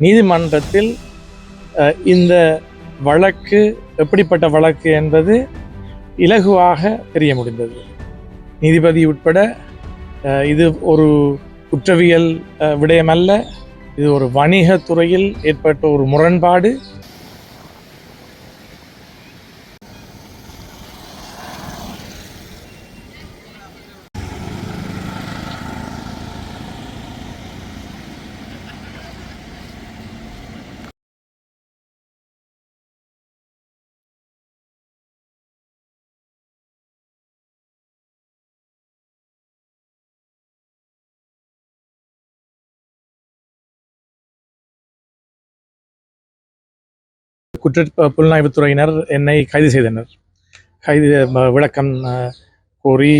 நீதிமன்றத்தில் இந்த வழக்கு எப்படிப்பட்ட வழக்கு என்பது இலகுவாக தெரிய முடிந்தது. நீதிபதி உட்பட இது ஒரு குற்றவியல் விடயமல்ல. இது ஒரு வணிகத் துறையில் ஏற்பட்ட ஒரு முரண்பாடு. குற்ற புலனாய்வுத்துறையினர் என்னை கைது செய்தனர். கைது விளக்கம் கோரி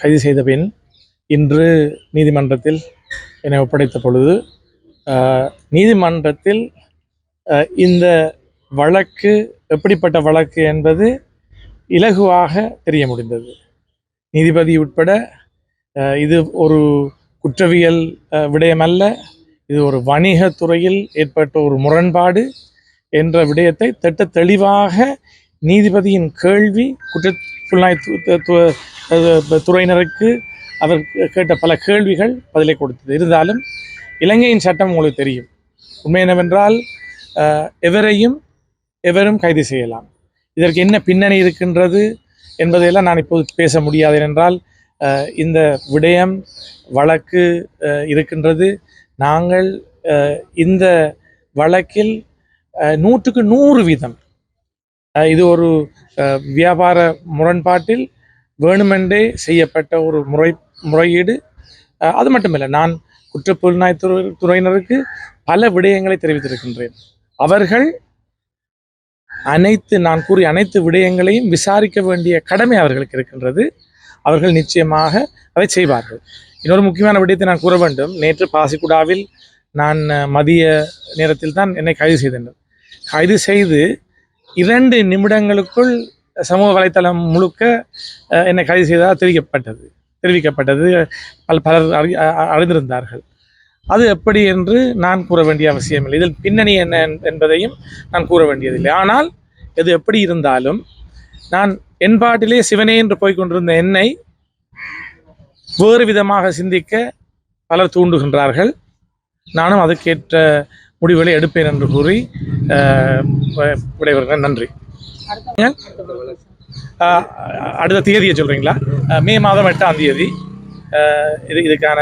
கைது செய்த பின் இன்று நீதிமன்றத்தில் என்னை ஒப்படைத்த பொழுது நீதிமன்றத்தில் இந்த வழக்கு எப்படிப்பட்ட வழக்கு என்பது இலகுவாக தெரிய முடிந்தது. நீதிபதி உட்பட இது ஒரு குற்றவியல் விடயமல்ல. இது ஒரு வணிகத் துறையில் ஏற்பட்ட ஒரு முரண்பாடு. என்ற விடயத்தை திட்ட தெளிவாக நீதிபதியின் கேள்வி குற்றப்புலனாய் துறையினருக்கு அவர் கேட்ட பல கேள்விகள் பதிலை கொடுத்தது. இருந்தாலும் இலங்கையின் சட்டம் உங்களுக்கு தெரியும். உண்மை என்னவென்றால் எவரையும் எவரும் கைது செய்யலாம். இதற்கு என்ன பின்னணி இருக்கின்றது என்பதையெல்லாம் நான் இப்போது பேச முடியாது. என்றால் இந்த விடயம் வழக்கு இருக்கின்றது. நாங்கள் இந்த வழக்கில் நூற்றுக்கு நூறு வீதம். அஹ், இது ஒரு வியாபார முரண்பாட்டில் வேணுமென்றே செய்யப்பட்ட ஒரு முறை முறையீடு. அது மட்டுமில்லை நான் குற்றப்புலனாய் துறை துறையினருக்கு பல விடயங்களை தெரிவித்திருக்கின்றேன். அவர்கள் அனைத்து நான் கூறிய அனைத்து விடயங்களையும் விசாரிக்க வேண்டிய கடமை அவர்களுக்கு இருக்கின்றது. அவர்கள் நிச்சயமாக அதை செய்வார்கள். இன்னொரு முக்கியமான விடயத்தை நான் கூற வேண்டும். நேற்று பாசிக்குடாவில் நான் மதிய நேரத்தில் தான் என்னை கைது செய்தேன் கைது செய்து இரண்டு நிமிடங்களுக்குள் சமூக வலைத்தளம் முழுக்க என்னை கைது செய்ததாக தெரிவிக்கப்பட்டது. தெரிவிக்கப்பட்டது. பல பலர் அறி அ- அறிந்திருந்தார்கள். அது எப்படி என்று நான் கூற வேண்டிய அவசியமில்லை இதில் பின்னணி என்ன என்பதையும் நான் கூற வேண்டியதில்லை. ஆனால் எது எப்படி இருந்தாலும் நான் என்பாட்டிலே சிவனே என்று போய்கொண்டிருந்த என்னை வேறு விதமாக சிந்திக்க பலர் தூண்டுகின்றார்கள். நானும் அதுக்கேற்ற முடிவுகளை எடுப்பேன் என்று கூறி விடைபெறுகிறேன் நன்றி. அடுத்த தேதியை சொல்கிறீங்களா மே மாதம் எட்டாம் தேதி. இது இதுக்கான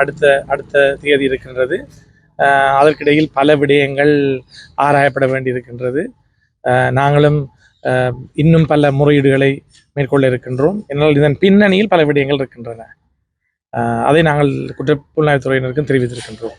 அடுத்த அடுத்த தேதி இருக்கின்றது. அதற்கிடையில் பல விடயங்கள் ஆராயப்பட வேண்டியிருக்கின்றது. நாங்களும் இன்னும் பல முறையீடுகளை மேற்கொள்ள இருக்கின்றோம். என்னால் இதன் பின்னணியில் பல விடயங்கள் இருக்கின்றன. அதை நாங்கள் குற்றப்புலனாய்வுத்துறையினருக்கும் தெரிவித்திருக்கின்றோம்.